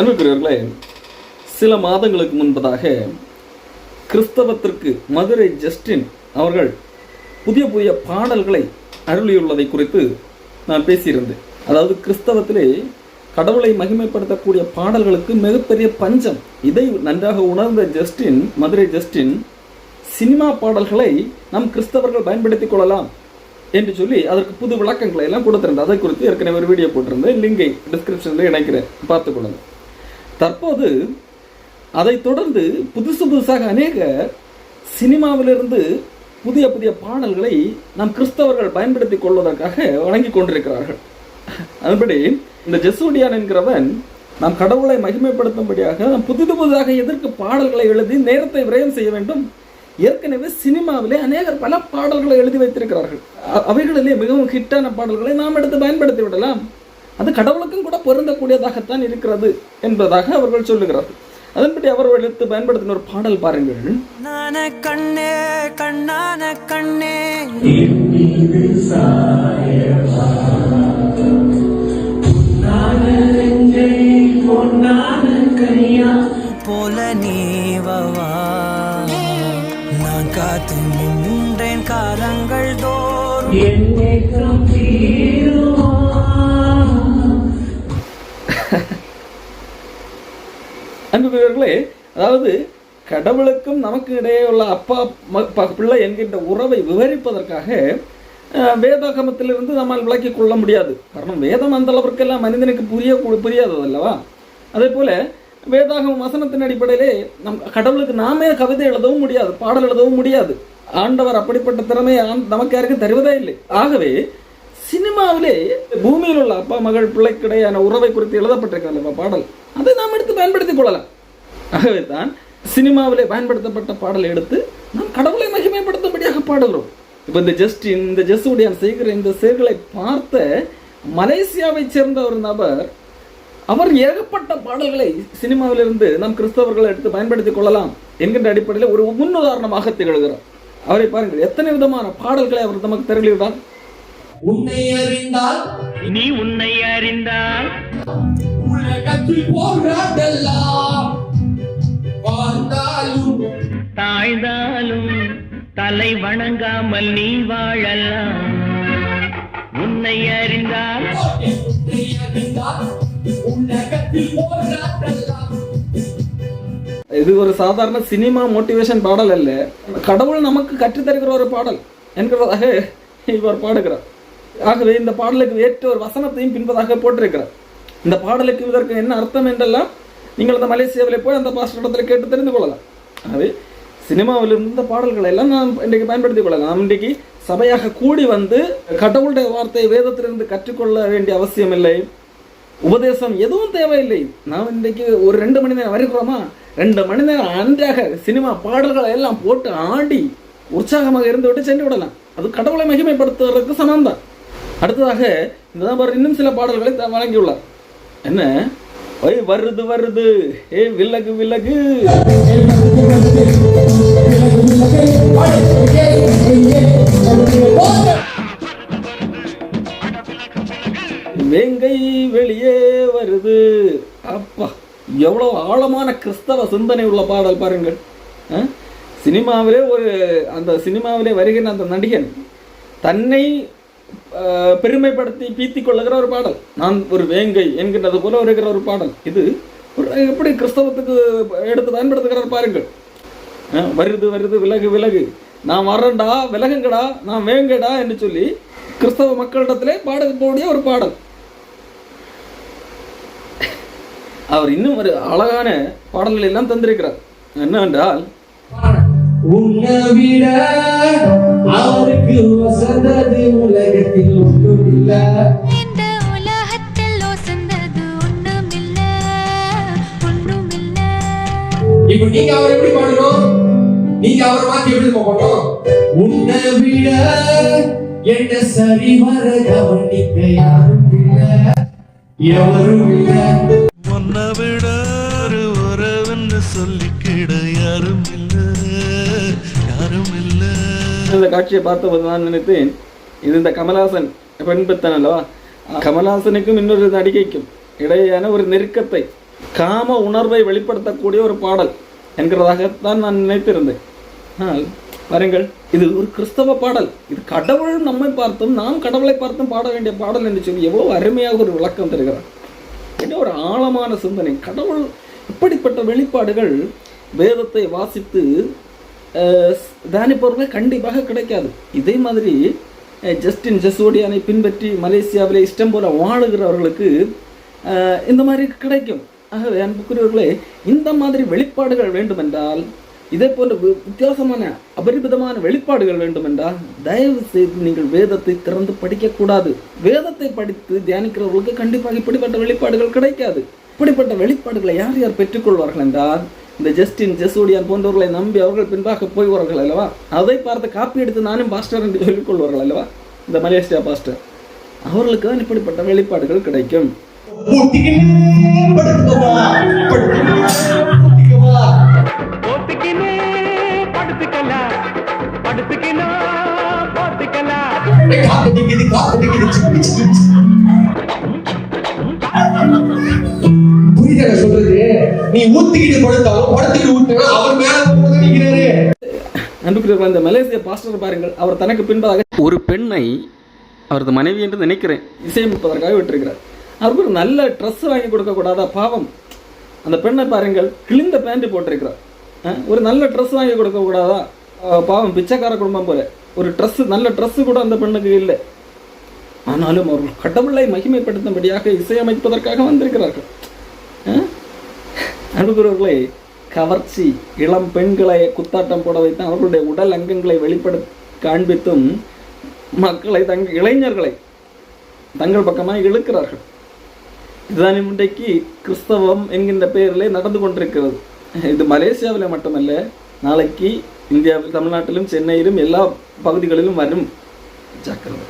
அன்புக்குரியவர்களே சில மாதங்களுக்கு முன்பதாக கிறிஸ்தவத்திற்கு மதுரை ஜஸ்டின் அவர்கள் புதிய புதிய பாடல்களை அருளியுள்ளதை குறித்து நான் பேசியிருந்தேன். அதாவது கிறிஸ்தவத்திலே கடவுளை மகிமைப்படுத்தக்கூடிய பாடல்களுக்கு மிகப்பெரிய பஞ்சம். இதை நன்றாக உணர்ந்த ஜஸ்டின் மதுரை ஜஸ்டின் சினிமா பாடல்களை நம் கிறிஸ்தவர்கள் பயன்படுத்திக் கொள்ளலாம் என்று சொல்லி அதற்கு புது விளக்கங்களை எல்லாம் கொடுத்திருந்தேன் அதை குறித்து ஏற்கனவே ஒரு வீடியோ போட்டிருந்தேன். லிங்கை டிஸ்கிரிப்ஷனில் இணைக்கிறேன். பார்த்துக்கொள்ளுங்கள் தற்போது அதைத் தொடர்ந்து புதுசு புதுசாக அநேக சினிமாவிலிருந்து புதிய புதிய பாடல்களை நம் கிறிஸ்தவர்கள் பயன்படுத்தி கொள்வதற்காக வழங்கி கொண்டிருக்கிறார்கள். அதுபடி இந்த ஜெசூடியான் என்கிறவன் நாம் கடவுளை மகிமைப்படுத்தும்படியாக நாம் புதிது புதிதாக எதற்கு பாடல்களை எழுதி நேரத்தை விரயம் செய்ய வேண்டும்? ஏற்கனவே சினிமாவிலே அநேகர் பல பாடல்களை எழுதி வைத்திருக்கிறார்கள். அவைகளிலே மிகவும் ஹிட்டான பாடல்களை நாம் எடுத்து பயன்படுத்தி விடலாம். அது கடவுளுக்கும் கூட பொருந்தக்கூடியதாகத்தான் இருக்கிறது என்பதாக அவர்கள் சொல்லுகிறார்கள். அதன்படி அவர்கள் எடுத்து பயன்படுத்தின ஒரு பாடல் பாருங்கள். நான கண்ணே கண்ணான கண்ணே. அதாவது கடவுளுக்கும் நமக்கு இடையே உள்ள அப்பா ம- ப- பிள்ளை என்கின்ற உறவை விவரிப்பதற்காக வேதாகமத்திலிருந்து நம்மால் விளக்கிக் கொள்ள முடியாது. காரணம் வேதம் அந்த அளவிற்கெல்லாம் மனிதனுக்கு புரிய புரியாதது அல்லவா அதே போல் வேதாகம வசனத்தின் அடிப்படையிலே நம் கடவுளுக்கு நாமே கவிதை எழுதவும் முடியாது பாடல் எழுதவும் முடியாது. ஆண்டவர் அப்படிப்பட்ட திறமையை ஆண்- நமக்கு யாருக்கும் தருவதே இல்லை. ஆகவே சினிமாவிலே பூமியில் உள்ள அப்பா மகள் பிள்ளைக்கிடையான உறவை குறித்து எழுதப்பட்டிருக்கிறல்ல பாடல்? அதை நாம் எடுத்து பயன்படுத்திக் கொள்ளலாம். ஆகவே தான் சினிமாவிலே பயன்படுத்தப்பட்ட பாடலை எடுத்து நாம் கடவுளை மகிமைப்படுத்தும்படியாக பாடுகிறோம். இப்போ இந்த ஜஸ்டின் இந்த ஜெசூடியான் செய்கிற இந்த செயல்களை பார்த்த மலேசியாவைச் சேர்ந்த ஒரு நபர் அவர் ஏகப்பட்ட பாடல்களை சினிமாவிலிருந்து நம் கிறிஸ்தவர்களை எடுத்து பயன்படுத்திக் கொள்ளலாம் என்கின்ற அடிப்படையில் ஒரு முன்னுதாரணமாக திகழ்கிறார். அவரை பாருங்கள் எத்தனை விதமான பாடல்களை அவர் நமக்கு திரளிவிட்டார் உன்னை அறிந்தால் நீ உன்னை அறிந்தால் உலகத்தில் போகிறதெல்லாம் வாழ்ந்தாலும் தாழ்ந்தாலும் தலை வணங்காமல் நீ வாழலாம். உன்னை அறிந்தால் இது ஒரு சாதாரண சினிமா மோட்டிவேஷன் பாடல் அல்ல. கடவுள் நமக்கு கற்றுத்தருகிற ஒரு பாடல் என்கிறதாக இவர் பாடுகிறார். ஆகவே இந்த பாடலுக்கு ஏற்ற ஒரு வசனத்தையும் பின்பதாக போட்டிருக்கிறார். இந்த பாடலுக்கு இதற்கு என்ன அர்த்தம் என்றெல்லாம் நீங்கள் அந்த மலேசியாவில் போய் அந்த பாஸ்டரிடத்தில் கேட்டு தெரிந்து கொள்ளலாம். ஆகவே சினிமாவில் இருந்த பாடல்களை எல்லாம் நாம் இன்றைக்கு பயன்படுத்திக் கொள்ளலாம். நாம் இன்றைக்கு சபையாக கூடி வந்து கடவுளுடைய வார்த்தையை வேதத்திலிருந்து கற்றுக்கொள்ள வேண்டிய அவசியம் இல்லை உபதேசம் எதுவும் தேவையில்லை. நாம் இன்றைக்கு ஒரு ரெண்டு மணி நேரம் வருகிறோமா? ரெண்டு மணி நேரம் அன்றாக சினிமா பாடல்களை எல்லாம் போட்டு ஆடி உற்சாகமாக இருந்து விட்டு சென்று விடலாம். அது கடவுளை மகிமைப்படுத்துவதற்கு சமம்தான். அடுத்ததாக இந்த இன்னும் சில பாடல்களை வழங்கியுள்ளார். என்ன? ஒய் வருது வருது. ஏ வில்லகு வில்லகு வேங்கை வெளியே வருது. அப்பா எவ்வளோ ஆழமான கிறிஸ்தவ சிந்தனை உள்ள பாடல் பாருங்கள். ஆ? சினிமாவிலே ஒரு அந்த சினிமாவிலே வருகிற அந்த நடிகன் தன்னை பெருமைப்படுத்தி பீத்தி கொள்ளுகிற ஒரு பாடல். நான் ஒரு வேங்கை என்கின்றது போல வருகிற ஒரு பாடல். இது எப்படி கிறிஸ்தவத்துக்கு எடுத்து பயன்படுத்துகிறார் பாருங்கள். வருது வருது விலகு விலகு. நான் வரேன்டா விலகுங்கடா நான் வேங்கடா என்று சொல்லி கிறிஸ்தவ மக்களிடத்திலே பாடக்கூடிய ஒரு பாடல். அவர் இன்னும் ஒரு அழகான பாடல்கள் எல்லாம் தந்திருக்கிறார். என்னவென்றால் உன்னை விட அவருக்கு வசந்தது உலக. இந்த உலகத்தில் ஒசந்தது ஒண்ணுமில்ல ஒண்ணுமில்ல. இப்ப நீங்க அவர் எப்படி பாடணும் நீங்க அவர் மாத்தி எப்படி பாடணும் உன்னை விட என்ன சரிவர கவனிக்க யாரும் இல்ல. எவரும் இல்ல. உன்னை விட ஒரு உறவுன்னு சொல்லிக்கிட யாரும் இல்ல. யாரும் இல்ல. இந்த காட்சியை பார்த்தபோது நான் நினைத்தேன். இது இந்த கமலஹாசன் பெண்பத்தன் அல்லவா கமலஹாசனுக்கும் இன்னொரு நடிகைக்கும் இடையேயான ஒரு நெருக்கத்தை காம உணர்வை வெளிப்படுத்தக்கூடிய ஒரு பாடல் என்கிறதாகத்தான் நான் நினைத்திருந்தேன். ஆனால் பாருங்கள் இது ஒரு கிறிஸ்தவ பாடல். இது கடவுள் நம்மை பார்த்தும் நாம் கடவுளை பார்த்தும் பாட வேண்டிய பாடல் என்று சொல்லி எவ்வளோ அருமையாக ஒரு விளக்கம் தருகிறார். என்ன ஒரு ஆழமான சிந்தனை. கடவுள் இப்படிப்பட்ட வெளிப்பாடுகள் வேதத்தை வாசித்து அஹ், கண்டிப்பாக கிடைக்காது. இதே மாதிரி ஜஸ்டின் ஜசோடியானை பின்பற்றி மலேசியாவிலே இஷ்டம் போல வாழுகிறவர்களுக்கு இந்த மாதிரி கிடைக்கும். ஆகவே அன்புக்குரியவர்களே இந்த மாதிரி வெளிப்பாடுகள் வேண்டுமென்றால் இதே போன்ற வித்தியாசமான அபரிமிதமான வெளிப்பாடுகள் வேண்டுமென்றால் தயவு செய்து நீங்கள் வேதத்தை திறந்து படிக்கக்கூடாது. வேதத்தை படித்து தியானிக்கிறவர்களுக்கு கண்டிப்பாக இப்படிப்பட்ட வெளிப்பாடுகள் கிடைக்காது. இப்படிப்பட்ட வெளிப்பாடுகளை யார் யார் பெற்றுக்கொள்வார்கள் என்றால் இந்த ஜஸ்டின் ஜெசூடியான் போன்றவர்களை நம்பி அவர்கள் பின்பாக போய்வார்கள் அல்லவா? அதை பார்த்து காப்பி எடுத்து நானும் பாஸ்டர் என்று சொல்லிக்கொள்வார்கள் அல்லவா? இந்த மலேசியா பாஸ்டர். அவர்களுக்கு தான் இப்படிப்பட்ட வெளிப்பாடுகள் கிடைக்கும். அன்புக்குரியவர்கள் இந்த மலேசிய பாஸ்டர் பாருங்கள் அவர் தனக்கு பின்பாக ஒரு பெண்ணை அவரது மனைவி என்று நினைக்கிறேன். இசையமைப்பதற்காக விட்டிருக்கிறார். அவருக்கு ஒரு நல்ல ட்ரெஸ் வாங்கி கொடுக்க கூடாதா? பாவம். அந்த பெண்ணை பாருங்கள் கிழிந்த பேண்ட் போட்டிருக்கிறார். ஒரு நல்ல ட்ரெஸ் வாங்கி கொடுக்க கூடாதா? அஹ், பாவம் பிச்சைக்கார குடும்பம் போல. ஒரு ட்ரெஸ் நல்ல ட்ரெஸ் கூட அந்த பெண்ணுக்கு இல்லை. ஆனாலும் அவர்கள் கடவுளை மகிமைப்படுத்தும்படியாக இசையமைப்பதற்காக வந்திருக்கிறார்கள். அஹ்? கவர்ச்சி இளம் பெண்களை குத்தாட்டம் போட வைத்து அவர்களுடைய உடல் அங்கங்களை வெளிப்பட காண்பித்தும் மக்களை தங் இளைஞர்களை தங்கள் பக்கமாக இழுக்கிறார்கள். இதுதான் இன்றைக்கு கிறிஸ்தவம் என்கின்ற பெயரிலே நடந்து கொண்டிருக்கிறது. இது மலேசியாவில் மட்டுமல்ல நாளைக்கு இந்தியாவில் தமிழ்நாட்டிலும் சென்னையிலும் எல்லா பகுதிகளிலும் வரும் ஜாக்கிரதை.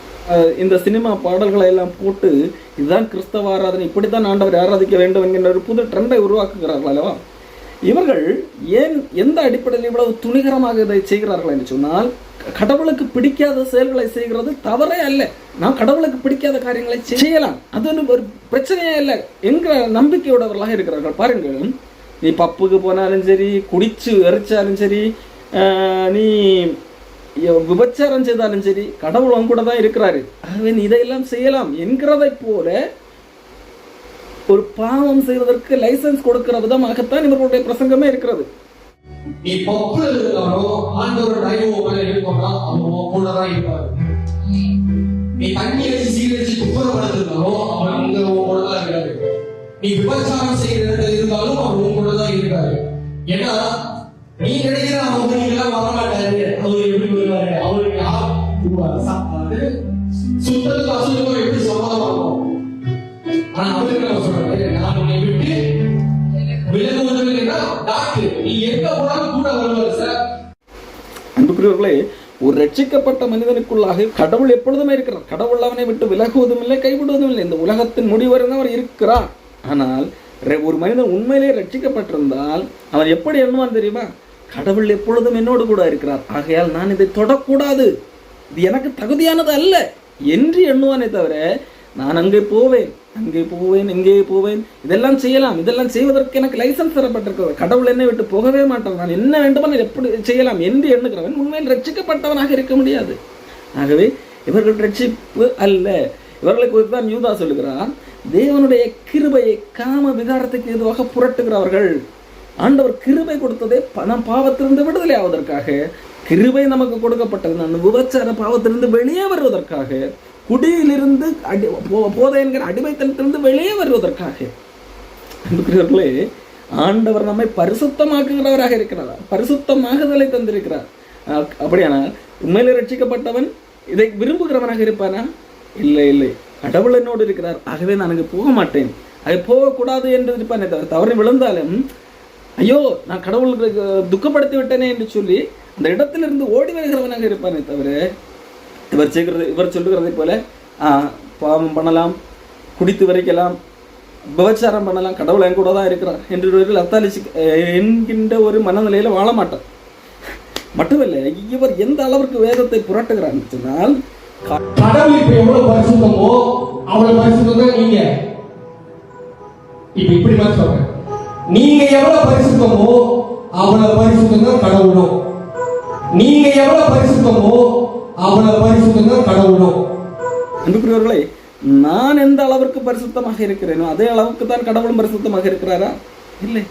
இந்த சினிமா பாடல்களை எல்லாம் போட்டு இதுதான் கிறிஸ்தவ ஆராதனை இப்படித்தான் ஆண்டவர் ஆராதிக்க வேண்டும் என்கின்ற ஒரு புது ட்ரெண்டை உருவாக்குகிறார்கள் அல்லவா? இவர்கள் ஏன் எந்த அடிப்படையில் இவ்வளவு துணிகரமாக இதை செய்கிறார்கள் என்று சொன்னால் கடவுளுக்கு பிடிக்காத செயல்களை செய்கிறது தவறே அல்ல. நாம் கடவுளுக்கு பிடிக்காத காரியங்களை செய்யலாம். அது ஒன்றும் ஒரு பிரச்சனையே இல்லை என்கிற நம்பிக்கையுடையவர்களாக இருக்கிறார்கள். பாருங்கள் நீ பப்புக்கு போனாலும் சரி குடிச்சு எரிச்சாலும் சரி நீ விபச்சாரம் செய்தாலும் சரி கடவுள் உன் கூட தான் இருக்கிறாரு. ஆகவே நீ இதையெல்லாம் செய்யலாம் என்கிறதை போல ஒரு பாவம் செய்வதற்கு லைசன்ஸ் கொடுக்கிற விதமாகத்தான் இவர்களுடைய பிரசங்கமே இருக்கிறது. நீ பப்புல இருந்தாலும் ஆண்டவர் தயவு மேல அவன் நீ அங்க தான் இருக்காரு. நீ விபச்சாரம் செய்யற இடத்துல இருந்தாலும் அவன் கூட தான் இருக்காரு. ஏன்னா நீ நினைக்கிற அவங்க வந்து வர மாட்டாரு அவர் எப்படி வருவாரு? அவரு யார்? சுத்தத்துக்கு அசுத்தம் எப்படி சம்மதமாகும் ஆனா அவருக்கு நம்ம அன்புக்குரியவர்களே ஒரு ரட்சிக்கப்பட்ட மனிதனுக்குள்ளாக கடவுள் எப்பொழுதுமே இருக்கிறார். கடவுள் அவனை விட்டு விலகுவதும் இல்லை கைவிடுவதும் இல்லை. இந்த உலகத்தின் முடிவரை அவர் இருக்கிறார். ஆனால் ஒரு மனிதன் உண்மையிலே ரட்சிக்கப்பட்டிருந்தால் அவன் எப்படி எண்ணுவான் தெரியுமா? கடவுள் எப்பொழுதும் என்னோடு கூட இருக்கிறார். ஆகையால் நான் இதை தொடக்கூடாது. இது எனக்கு தகுதியானது அல்ல என்று எண்ணுவானே தவிர நான் அங்கே போவேன் அங்கே போவேன் இங்கே போவேன். இதெல்லாம் செய்யலாம் இதெல்லாம் செய்வதற்கு எனக்கு லைசன்ஸ் தரப்பட்டிருக்கிறது. கடவுள் என்னை விட்டு போகவே மாட்டான் நான் என்ன வேண்டுமோ எப்படி செய்யலாம் என்று எண்ணுகிறவன் உண்மையில் ரட்சிக்கப்பட்டவனாக இருக்க முடியாது. ஆகவே இவர்கள் ரட்சிப்பு அல்ல. இவர்களை குறித்து தான் யூதா சொல்லுகிறான். தேவனுடைய கிருபையை காம விகாரத்துக்கு எதுவாக புரட்டுகிறவர்கள். ஆண்டவர் கிருபை கொடுத்ததே பணம் பாவத்திலிருந்து விடுதலை ஆவதற்காக கிருபை நமக்கு கொடுக்கப்பட்டது நான் விபச்சார பாவத்திலிருந்து வெளியே வருவதற்காக குடியிலிருந்து அடி போ- போதை என்கிற அடிமைத்தனத்திலிருந்து வெளியே வருவதற்காக. அன்புக்குரியவர்களே ஆண்டவர் நம்மை பரிசுத்தமாக்குகிறவராக இருக்கிறார். பரிசுத்தமாகுதலை தந்திருக்கிறார். அப்படியானால் உண்மையிலே ரட்சிக்கப்பட்டவன் இதை விரும்புகிறவனாக இருப்பானா? இல்லை இல்லை. கடவுள் என்னோடு இருக்கிறார். ஆகவே நான் அங்கே போக மாட்டேன். அது போகக்கூடாது என்று இருப்பானே தவிர தவறு விழுந்தாலும் ஐயோ நான் கடவுளுக்கு துக்கப்படுத்தி விட்டேனே என்று சொல்லி அந்த இடத்திலிருந்து ஓடி வருகிறவனாக இருப்பானே தவிர இவர் செய்கிறது இவர் சொல்லுகிறதை போல பாவம் பண்ணலாம் குடித்து வரைக்கலாம் விபச்சாரம் பண்ணலாம் கடவுள் என் கூட தான் இருக்கிறார் என்று அத்தாலிச்சு என்கின்ற ஒரு மனநிலையில் வாழ மாட்டார். மட்டுமில்லை இவர் எந்த அளவிற்கு வேதத்தை புரட்டுகிறார் சொன்னால் கடவுள் இப்ப எவ்வளவு பரிசுத்தமோ அவ்வளவு பரிசுத்தம் தான் நீங்க. இப்ப இப்படி மாதிரி சொல்றேன். நீங்க எவ்வளவு பரிசுத்தமோ அவ்வளவு பரிசுத்தம் தான் கடவுளும். நீங்க எவ்வளவு பரிசுத்தமோ அவ்வளவு பரிசுத்தம் கடவுளும் அன்புக்குரியவர்களே நான் எந்த அளவிற்கு பரிசுத்தமாக இருக்கிறேனோ அதே அளவுக்கு தான் கடவுளும் பரிசுத்தமாக இருக்கிறாரா? இல்லை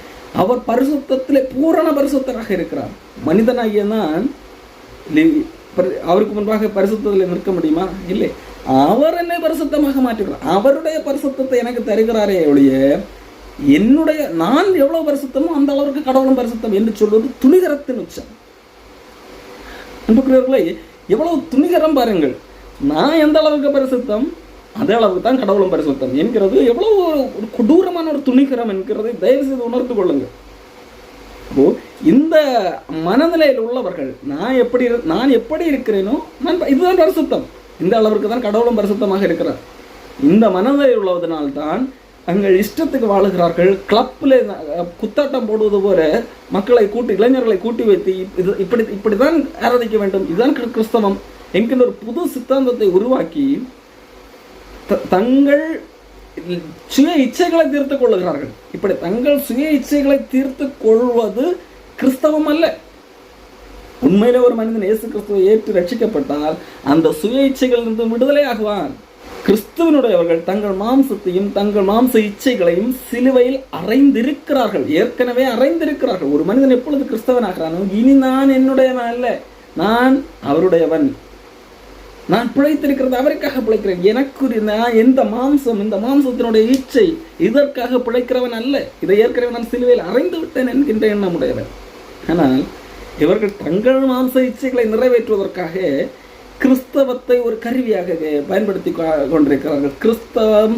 அவர் பரிசுத்தத்திலே பூரண பரிசுத்தராக இருக்கிறார். மனிதனாகிய நான் அவருக்கு முன்பாக பரிசுத்தத்தில் நிற்க முடியுமா? இல்லை. அவர் என்னை பரிசுத்தமாக மாற்றுகிறார். அவருடைய பரிசுத்தத்தை எனக்கு தருகிறாரே ஒழிய என்னுடைய நான் எவ்வளவு பரிசுத்தமோ அந்த அளவுக்கு கடவுளும் பரிசுத்தம் என்று சொல்வது துணிகரத்தின் உச்சம். அன்புக்குரியவர்களை எவ்வளவு துணிகரம் பாருங்கள். நான் எந்த அளவுக்கு பரிசுத்தம்? அதே அளவுக்கு தான் கடவுளும் பரிசுத்தம் என்கிறது எவ்வளவு ஒரு கொடூரமான ஒரு துணிகரம் என்கிறதை. தயவு செய்து உணர்ந்து கொள்ளுங்கள். அப்போ இந்த மனநிலையில் உள்ளவர்கள் நான் எப்படி இரு- நான் எப்படி இருக்கிறேனோ நான் இதுதான் பரிசுத்தம். இந்த அளவிற்கு தான் கடவுளும் பரிசுத்தமாக இருக்கிறார். இந்த மனநிலையில் உள்ளதனால்தான் தங்கள் இஷ்டத்துக்கு வாழுகிறார்கள். கிளப்பில் குத்தாட்டம் போடுவது போல மக்களை கூட்டி இளைஞர்களை கூட்டி வைத்து இது இப்படி இப்படிதான் ஆராதிக்க வேண்டும். இதுதான் கிறிஸ்தவம் என்கின்ற ஒரு புது சித்தாந்தத்தை உருவாக்கி த- தங்கள் சுய இச்சைகளை தீர்த்து கொள்ளுகிறார்கள். இப்படி தங்கள் சுய இச்சைகளை தீர்த்துக் கொள்வது கிறிஸ்தவம் அல்ல. உண்மையிலே ஒரு மனிதன் இயேசு கிறிஸ்துவை ஏற்று ரட்சிக்கப்பட்டால் அந்த சுய இச்சைகளிலிருந்து விடுதலை ஆகுவான். கிறிஸ்துவனுடையவர்கள் தங்கள் மாம்சத்தையும் தங்கள் மாம்ச இச்சைகளையும் சிலுவையில் அறைந்திருக்கிறார்கள். ஏற்கனவே அறைந்திருக்கிறார்கள். ஒரு மனிதன் எப்பொழுது கிறிஸ்தவனாகிறானோ இனி நான் என்னுடையவன் அல்ல. நான் அவருடையவன். நான் பிழைத்திருக்கிறது அவருக்காக பிழைக்கிறேன். எனக்கு நான் எந்த மாம்சம் இந்த மாம்சத்தினுடைய இச்சை இதற்காக பிழைக்கிறவன் அல்ல. இதை ஏற்கனவே நான் சிலுவையில் அறைந்து விட்டேன் என்கின்ற எண்ணம் உடையவன் ஆனால் இவர்கள் தங்கள் மாம்ச இச்சைகளை நிறைவேற்றுவதற்காக கிறிஸ்தவத்தை ஒரு கருவியாக பயன்படுத்தி கொண்டிருக்கிறார்கள். கிறிஸ்தவம்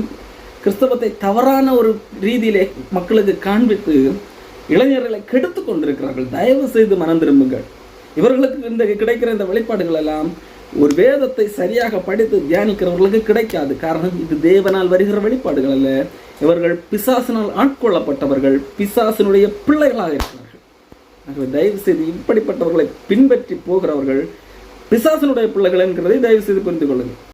கிறிஸ்தவத்தை தவறான ஒரு ரீதியிலே மக்களுக்கு காண்பித்து இளைஞர்களை கெடுத்து கொண்டிருக்கிறார்கள். தயவு செய்து மனம் திரும்புங்கள். இவர்களுக்கு இந்த கிடைக்கிற இந்த வெளிப்பாடுகள் எல்லாம் ஒரு வேதத்தை சரியாக படித்து தியானிக்கிறவர்களுக்கு கிடைக்காது. காரணம் இது தேவனால் வருகிற வெளிப்பாடுகள் அல்ல. இவர்கள் பிசாசினால் ஆட்கொள்ளப்பட்டவர்கள் பிசாசினுடைய பிள்ளைகளாக இருக்கிறார்கள். ஆகவே தயவு செய்து இப்படிப்பட்டவர்களை பின்பற்றி போகிறவர்கள் பிசாசனுடைய பிள்ளைகள் என்கிறதை தயவு செய்து புரிந்து கொள்ளுங்கள்